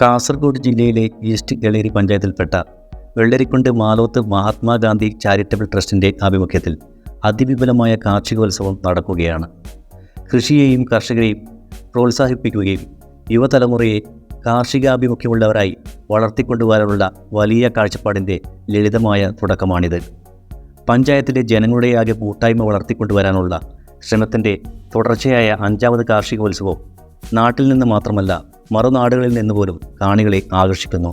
കാസർഗോഡ് ജില്ലയിലെ east Eleri പഞ്ചായത്തിൽപ്പെട്ട Vellarikundu Maloth Mahatma Gandhi charitable ട്രസ്റ്റിന്റെ ആഭിമുഖ്യത്തിൽ അതിവിപുലമായ കാർഷികോത്സവം നടക്കുകയാണ്. കൃഷിയെയും കർഷകരെയും പ്രോത്സാഹിപ്പിക്കുകയും യുവതലമുറയെ കാർഷികാഭിമുഖ്യമുള്ളവരായി വളർത്തിക്കൊണ്ടുവരാനുള്ള വലിയ കാഴ്ചപ്പാടിന്റെ ലളിതമായ തുടക്കമാണിത്. പഞ്ചായത്തിലെ ജനങ്ങളുടെ ആകെ കൂട്ടായ്മ വളർത്തിക്കൊണ്ടുവരാനുള്ള ശ്രമത്തിന്റെ തുടർച്ചയായ അഞ്ചാമത് കാർഷികോത്സവം നാട്ടിൽ നിന്ന് മാത്രമല്ല മറുനാടുകളിൽ നിന്ന് പോലും കാണികളെ ആകർഷിക്കുന്നു.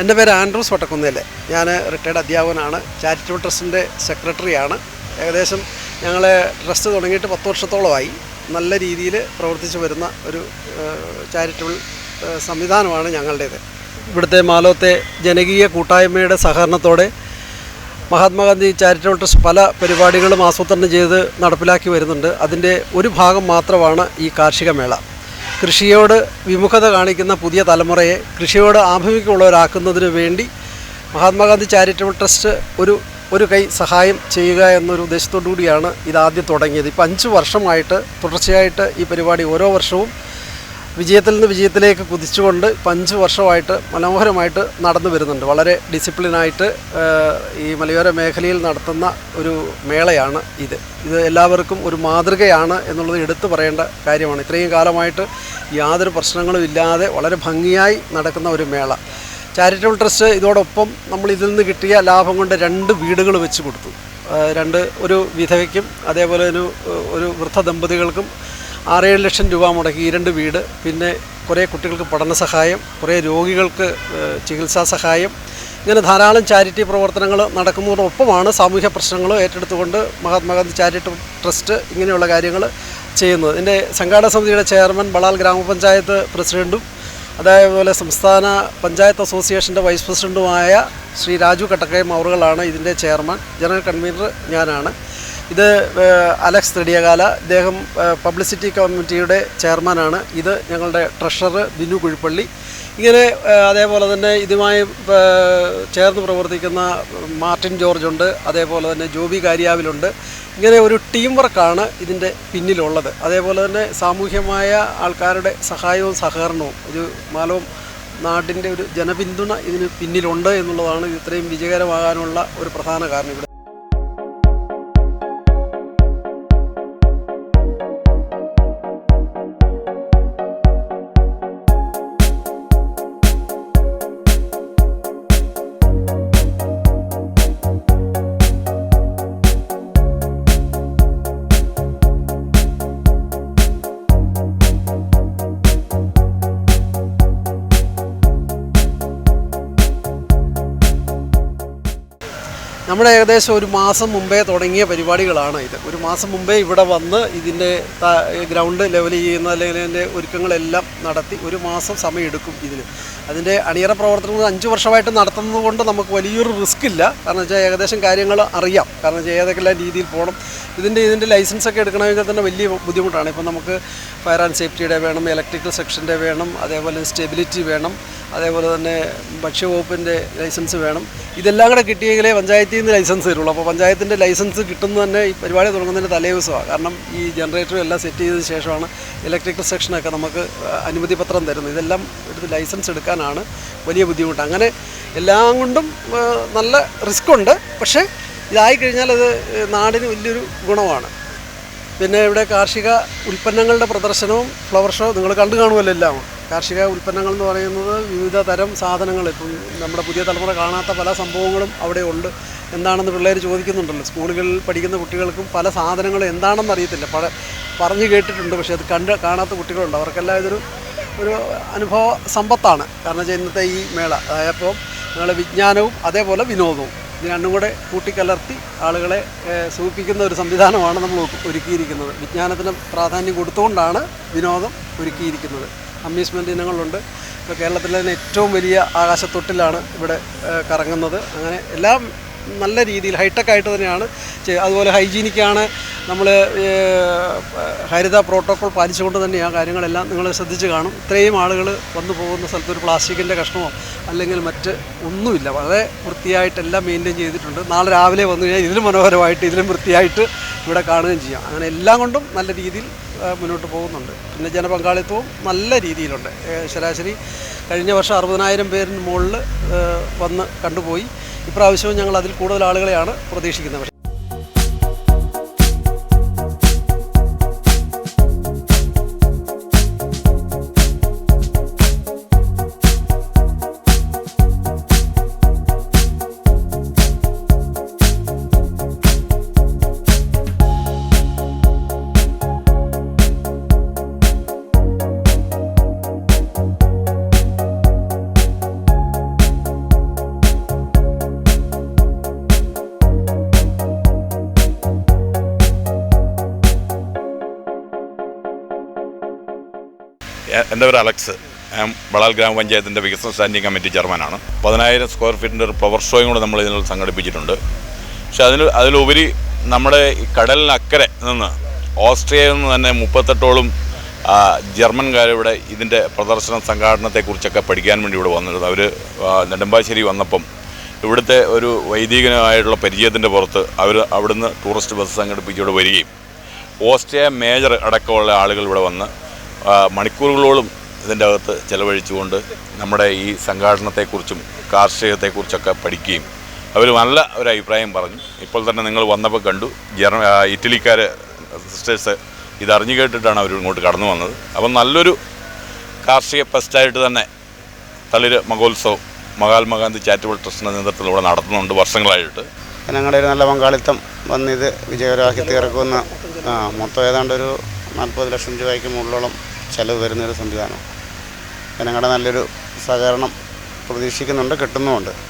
എന്റെ പേര് ആൻഡ്രൂസ് വട്ടക്കുന്നേലെ. ഞാൻ റിട്ടയർഡ് അധ്യാപകനാണ്. ചാരിറ്റബിൾ ട്രസ്റ്റിന്റെ സെക്രട്ടറിയാണ്. ഏകദേശം ഞങ്ങൾ ട്രസ്റ്റ് തുടങ്ങിയിട്ട് പത്ത് വർഷത്തോളമായി നല്ല രീതിയിൽ പ്രവർത്തിച്ചു വരുന്ന ഒരു ചാരിറ്റബിൾ സംവിധാനമാണ് ഞങ്ങളുടേത്. ഇവിടുത്തെ മാലോത്തെ ജനകീയ കൂട്ടായ്മയുടെ സഹകരണത്തോടെ മഹാത്മാഗാന്ധി ചാരിറ്റബിൾ ട്രസ്റ്റ് പല പരിപാടികളും ആസൂത്രണം ചെയ്ത് നടപ്പിലാക്കി വരുന്നുണ്ട്. അതിന്റെ ഒരു ഭാഗം മാത്രമാണ് ഈ കാർഷിക മേള. കൃഷിയോട് വിമുഖത കാണിക്കുന്ന പുതിയ തലമുറയെ കൃഷിയോട് ആഭിമുഖ്യമുള്ളവരാക്കുന്നതിന് വേണ്ടി മഹാത്മാഗാന്ധി ചാരിറ്റബിൾ ട്രസ്റ്റ് ഒരു ഒരു കൈ സഹായം ചെയ്യുക എന്നൊരു ഉദ്ദേശത്തോടു കൂടിയാണ് ഇതാദ്യം തുടങ്ങിയത്. ഇപ്പം അഞ്ച് വർഷമായിട്ട് തുടർച്ചയായിട്ട് ഈ പരിപാടി ഓരോ വർഷവും വിജയത്തിൽ നിന്ന് വിജയത്തിലേക്ക് കുതിച്ചുകൊണ്ട് അഞ്ച് വർഷമായിട്ട് മനോഹരമായിട്ട് നടന്നു വരുന്നുണ്ട്. വളരെ ഡിസിപ്ലിനായിട്ട് ഈ മലയോര മേഖലയിൽ നടത്തുന്ന ഒരു മേളയാണ് ഇത്. ഇത് എല്ലാവർക്കും ഒരു മാതൃകയാണ് എന്നുള്ളത് എടുത്തു പറയേണ്ട കാര്യമാണ്. ഇത്രയും കാലമായിട്ട് യാതൊരു പ്രശ്നങ്ങളും ഇല്ലാതെ വളരെ ഭംഗിയായി നടക്കുന്ന ഒരു മേള. ചാരിറ്റബിൾ ട്രസ്റ്റ് ഇതോടൊപ്പം നമ്മൾ ഇതിൽ നിന്ന് കിട്ടിയ ലാഭം കൊണ്ട് രണ്ട് വീടുകൾ വെച്ച് കൊടുത്തു. രണ്ട് ഒരു വിധവയ്ക്കും അതേപോലെ ഒരു ഒരു വൃദ്ധ ദമ്പതികൾക്കും ആറേഴ് ലക്ഷം രൂപ മുടക്കി ഈ രണ്ട് വീട്. പിന്നെ കുറേ കുട്ടികൾക്ക് പഠന സഹായം കുറേ രോഗികൾക്ക് ചികിത്സാ സഹായം. ഇങ്ങനെ ധാരാളം ചാരിറ്റി പ്രവർത്തനങ്ങൾ നടക്കുന്നതോടൊപ്പമാണ് സാമൂഹ്യ പ്രശ്നങ്ങൾ ഏറ്റെടുത്തുകൊണ്ട് മഹാത്മാഗാന്ധി ചാരിറ്റി ട്രസ്റ്റ് ഇങ്ങനെയുള്ള കാര്യങ്ങൾ ചെയ്യുന്നത്. എന്റെ സംഘാടക സമിതിയുടെ ചെയർമാൻ ബളാൽ ഗ്രാമപഞ്ചായത്ത് പ്രസിഡന്റും അതേപോലെ സംസ്ഥാന പഞ്ചായത്ത് അസോസിയേഷന്റെ വൈസ് പ്രസിഡന്റുമായ ശ്രീ രാജു കട്ടക്കയം അവറുകളാണ് ഇതിന്റെ ചെയർമാൻ. ജനറൽ കൺവീനർ ഞാനാണ്. ഇത് അലക്സ് തെടിയകാല. ഇദ്ദേഹം പബ്ലിസിറ്റി കമ്മിറ്റിയുടെ ചെയർമാനാണ്. ഇത് ഞങ്ങളുടെ ട്രഷറർ ബിനു കുഴിപ്പള്ളി. ഇങ്ങനെ അതേപോലെ തന്നെ ഇതുമായി ചേർന്ന് പ്രവർത്തിക്കുന്ന മാർട്ടിൻ ജോർജ് ഉണ്ട്. അതേപോലെ തന്നെ ജോബി കാര്യാവിലുണ്ട്. ഇങ്ങനെ ഒരു ടീം വർക്കാണ് ഇതിന്റെ പിന്നിലുള്ളത്. അതേപോലെ തന്നെ സാമൂഹ്യമായ ആൾക്കാരുടെ സഹായവും സഹകരണവും ഒരു മാലവും നാടിന്റെ ഒരു ജനപിന്തുണ ഇതിന് പിന്നിലുണ്ട് എന്നുള്ളതാണ് ഇത് ഇത്രയും വിജയകരമാകാനുള്ള ഒരു പ്രധാന കാരണം ഇവിടെ. നമ്മുടെ ഏകദേശം ഒരു മാസം മുമ്പേ തുടങ്ങിയ പരിപാടികളാണ് ഇത്. ഒരു മാസം മുമ്പേ ഇവിടെ വന്ന് ഇതിന്റെ ഗ്രൗണ്ട് ലെവൽ ചെയ്യുന്ന അല്ലെങ്കിൽ അതിന്റെ ഒരുക്കങ്ങളെല്ലാം നടത്തി ഒരു മാസം സമയമെടുക്കും ഇതിന്. അതിന്റെ അണിയറ പ്രവർത്തനങ്ങൾ അഞ്ച് വർഷമായിട്ട് നടത്തുന്നത് കൊണ്ട് നമുക്ക് വലിയൊരു റിസ്ക് ഇല്ല. കാരണം വെച്ചാൽ ഏകദേശം കാര്യങ്ങൾ അറിയാം. കാരണം വെച്ചാൽ ഏതൊക്കെല്ലാം രീതിയിൽ പോകണം. ഇതിന്റെ ഇതിന്റെ ലൈസൻസ് ഒക്കെ എടുക്കണമെങ്കിൽ തന്നെ വലിയ ബുദ്ധിമുട്ടാണ്. ഇപ്പം നമുക്ക് ഫയർ ആൻഡ് സേഫ്റ്റിയുടെ വേണം ഇലക്ട്രിക്കൽ സെക്ഷന്റെ വേണം അതേപോലെ സ്റ്റെബിലിറ്റി വേണം അതേപോലെ തന്നെ ഭക്ഷ്യവകുപ്പിന്റെ ലൈസൻസ് വേണം. ഇതെല്ലാം കൂടെ കിട്ടിയെങ്കിലേ പഞ്ചായത്തിൽ നിന്ന് ലൈസൻസ് തരുള്ളൂ അപ്പോൾ പഞ്ചായത്തിന്റെ ലൈസൻസ് കിട്ടുന്ന തന്നെ ഈ പരിപാടി തുടങ്ങുന്നതിന്റെ തലേദിവസമാണ് കാരണം ഈ ജനറേറ്ററും എല്ലാം സെറ്റ് ചെയ്തതിന് ശേഷമാണ് ഇലക്ട്രിക്കൽ സെക്ഷനൊക്കെ നമുക്ക് അനുമതി പത്രം തരുന്നത്. ഇതെല്ലാം എടുത്ത് ലൈസൻസ് എടുക്കാനാണ് വലിയ ബുദ്ധിമുട്ട്. അങ്ങനെ എല്ലാം കൊണ്ടും നല്ല റിസ്ക് ഉണ്ട്. പക്ഷേ ഇതായി കഴിഞ്ഞാൽ അത് നാടിന് വലിയൊരു ഗുണമാണ്. പിന്നെ ഇവിടെ കാർഷിക ഉൽപ്പന്നങ്ങളുടെ പ്രദർശനവും ഫ്ലവർ ഷോ നിങ്ങൾ കണ്ടു കാണുമല്ലോ എല്ലാം. കാർഷിക ഉൽപ്പന്നങ്ങൾ എന്ന് പറയുന്നത് വിവിധ തരം സാധനങ്ങൾ. ഇപ്പം നമ്മുടെ പുതിയ തലമുറ കാണാത്ത പല സംഭവങ്ങളും അവിടെ ഉണ്ട്. എന്താണെന്ന് പിള്ളേർ ചോദിക്കുന്നുണ്ടല്ലോ. സ്കൂളുകളിൽ പഠിക്കുന്ന കുട്ടികൾക്കും പല സാധനങ്ങളും എന്താണെന്ന് അറിയത്തില്ല. പഴ പറഞ്ഞു കേട്ടിട്ടുണ്ട്. പക്ഷേ അത് കണ്ട് കാണാത്ത കുട്ടികളുണ്ട്. അവർക്കെല്ലാം ഇതൊരു ഒരു അനുഭവ സമ്പത്താണ്. കാരണം വെച്ചാൽ ഇന്നത്തെ ഈ മേള. അതായപ്പോൾ ഞങ്ങൾ വിജ്ഞാനവും അതേപോലെ വിനോദവും. ഇത് രണ്ടും കൂടെ കൂട്ടിക്കലർത്തി ആളുകളെ സൂപ്പിക്കുന്ന ഒരു സംവിധാനമാണ് നമ്മൾ ഒരുക്കിയിരിക്കുന്നത് വിജ്ഞാനത്തിന് പ്രാധാന്യം കൊടുത്തുകൊണ്ടാണ് വിനോദം ഒരുക്കിയിരിക്കുന്നത്. അമ്യൂസ്മെന്റ് ഇനങ്ങളുണ്ട്. ഇപ്പോൾ കേരളത്തിലെ തന്നെ ഏറ്റവും വലിയ ആകാശത്തൊട്ടിലാണ് ഇവിടെ കറങ്ങുന്നത്. അങ്ങനെ എല്ലാം നല്ല രീതിയിൽ ഹൈടെക് ആയിട്ട് തന്നെയാണ് അതുപോലെ ഹൈജീനിക്കാണ് നമ്മൾ ഹരിത പ്രോട്ടോകോൾ പാലിച്ചുകൊണ്ട് തന്നെയാണ് കാര്യങ്ങളെല്ലാം നിങ്ങൾ ശ്രദ്ധിച്ച് കാണും. ഇത്രയും ആളുകൾ വന്നു പോകുന്ന സ്ഥലത്ത് ഒരു പ്ലാസ്റ്റിക്കിന്റെ കഷ്ണമോ അല്ലെങ്കിൽ മറ്റ് ഒന്നുമില്ല. വളരെ വൃത്തിയായിട്ടെല്ലാം മെയിന്റെയിൻ ചെയ്തിട്ടുണ്ട്. നാളെ രാവിലെ വന്നു കഴിഞ്ഞാൽ ഇതിലും മനോഹരമായിട്ട് ഇതിലും വൃത്തിയായിട്ട് ഇവിടെ കാണുകയും ചെയ്യാം. അങ്ങനെ എല്ലാം കൊണ്ടും നല്ല രീതിയിൽ മുന്നോട്ട് പോകുന്നുണ്ട്. പിന്നെ ജനപങ്കാളിത്തവും നല്ല രീതിയിലുണ്ട്. ശരാശരി കഴിഞ്ഞ വർഷം അറുപതിനായിരം പേരിന് മുകളിൽ വന്ന് കണ്ടുപോയി. ഇപ്രാവശ്യവും ഞങ്ങൾ അതിൽ കൂടുതൽ ആളുകളെയാണ് പ്രതീക്ഷിക്കുന്നത്. എന്റെ പേര് അലക്സ് ഞാൻ വളാൽ ഗ്രാമപഞ്ചായത്തിന്റെ വികസന സ്റ്റാൻഡിംഗ് കമ്മിറ്റി ചെയർമാനാണ്. പതിനായിരം സ്ക്വയർ ഫീറ്റിന്റെ ഒരു പവർ ഷോയും കൂടെ നമ്മൾ ഇതിൽ സംഘടിപ്പിച്ചിട്ടുണ്ട്. പക്ഷെ അതിൽ അതിലുപരി നമ്മുടെ കടലിനക്കരെ നിന്ന് ഓസ്ട്രിയയിൽ നിന്ന് തന്നെ മുപ്പത്തെട്ടോളം ജർമ്മൻകാരിവിടെ ഇതിന്റെ പ്രദർശന സംഘാടനത്തെക്കുറിച്ചൊക്കെ പഠിക്കാൻ വേണ്ടി ഇവിടെ വന്നിരുന്നു. അവർ നെടുമ്പാശ്ശേരി വന്നപ്പം ഇവിടുത്തെ ഒരു വൈദികനായിട്ടുള്ള പരിചയത്തിന്റെ പുറത്ത് അവർ അവിടുന്ന് ടൂറിസ്റ്റ് ബസ് സംഘടിപ്പിച്ച് ഇവിടെ വരികയും ഓസ്ട്രിയ മേജർ അടക്കമുള്ള ആളുകൾ ഇവിടെ വന്ന് മണിക്കൂറുകളോളം ഇതിന്റെ അകത്ത് ചെലവഴിച്ചുകൊണ്ട് നമ്മുടെ ഈ സംഘാടനത്തെക്കുറിച്ചും കാർഷികത്തെക്കുറിച്ചൊക്കെ പഠിക്കുകയും അവർ നല്ല ഒരു അഭിപ്രായം പറഞ്ഞു. ഇപ്പോൾ തന്നെ നിങ്ങൾ വന്നപ്പോൾ കണ്ടു ജർമ്മ ഇറ്റലിക്കാർ സിസ്റ്റേഴ്സ് ഇത് അറിഞ്ഞു കേട്ടിട്ടാണ് അവർ ഇങ്ങോട്ട് കടന്നു വന്നത്. അപ്പം നല്ലൊരു കാർഷിക ഫെസ്റ്റായിട്ട് തന്നെ തളിര് മഹോത്സവം മഹാത്മാഗാന്ധി ചാരിറ്റബിൾ ട്രസ്റ്റിന്റെ നേതൃത്വത്തിൽ ഇവിടെ നടത്തുന്നുണ്ട് വർഷങ്ങളായിട്ട്. ജനങ്ങളുടെ ഒരു നല്ല പങ്കാളിത്തം വന്ന് ഇത് വിജയകരമാക്കി തീർക്കുന്ന മൊത്തം ഏതാണ്ട് ഒരു നാൽപ്പത് ലക്ഷം രൂപയ്ക്ക് മുകളിലോളം ചിലവ് വരുന്നൊരു സംവിധാനം. ജനങ്ങളുടെ നല്ലൊരു സഹകരണം പ്രതീക്ഷിക്കുന്നുണ്ട് കിട്ടുന്നുമുണ്ട്.